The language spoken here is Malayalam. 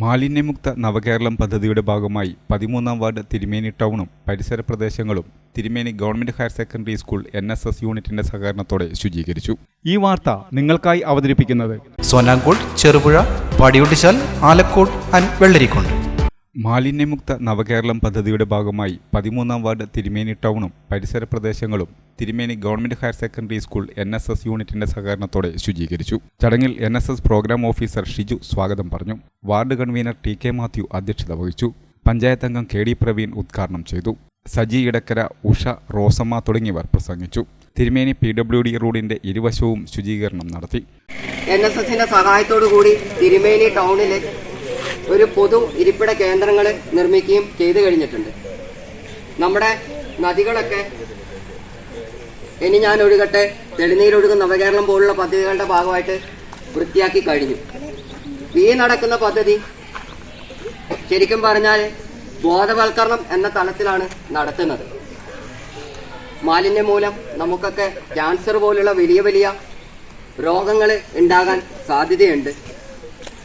മാലിന്യമുക്ത നവകേരളം പദ്ധതിയുടെ ഭാഗമായി പതിമൂന്നാം വാർഡ് തിരുമേനി ടൗണും പരിസര പ്രദേശങ്ങളും Thirumeni government higher secondary school N S S യൂണിറ്റിന്റെ സഹകരണത്തോടെ ശുചീകരിച്ചു. ഈ വാർത്ത നിങ്ങൾക്കായി അവതരിപ്പിക്കുന്നത് സോനാങ്കോട് ചെറുപുഴ പാടിയൊട്ടിച്ചാൽ ആലക്കോട് ആൻഡ് വെള്ളരിക്കുണ്ട്. മാലിന്യമുക്ത നവകേരളം പദ്ധതിയുടെ ഭാഗമായി പതിമൂന്നാം വാർഡ് തിരുമേനി ടൗണും പരിസര പ്രദേശങ്ങളും Thirumeni government higher secondary school N S S യൂണിറ്റിന്റെ സഹകരണത്തോടെ ശുചീകരിച്ചു. ചടങ്ങിൽ N S S programme officer Shiju സ്വാഗതം പറഞ്ഞു. Ward convenor T K Mathew അധ്യക്ഷത വഹിച്ചു. പഞ്ചായത്ത് അംഗം കെ ഡി പ്രവീൺ ഉദ്ഘാടനം ചെയ്തു. സജി ഇടക്കര ഉഷ റോസമ്മ തുടങ്ങിയവർ പ്രസംഗിച്ചു. തിരുമേനി പി ഡബ്ല്യു ഡി റോഡിന്റെ ഇരുവശവും ശുചീകരണം നടത്തി. എൻ എസ് എസിന്റെ സഹായത്തോടു കൂടി തിരുമേനി ടൗണിൽ ഒരു പൊതു ഇരിപ്പിട കേന്ദ്രങ്ങൾ നിർമ്മിക്കുകയും ചെയ്തു കഴിഞ്ഞിട്ടുണ്ട്. നമ്മുടെ നദികളൊക്കെ ഇനി ഞാൻ ഒഴുകട്ടെ തെളിനീരൊഴുകും നവകേരളം പോലുള്ള പദ്ധതികളുടെ ഭാഗമായിട്ട് വൃത്തിയാക്കി കഴിഞ്ഞു. ഈ നടക്കുന്ന പദ്ധതി ശരിക്കും പറഞ്ഞാൽ ബോധവൽക്കരണം എന്ന തലത്തിലാണ് നടത്തുന്നത്. മാലിന്യം മൂലം നമുക്കൊക്കെ ക്യാൻസർ പോലുള്ള വലിയ വലിയ രോഗങ്ങൾ ഉണ്ടാകാൻ സാധ്യതയുണ്ട്.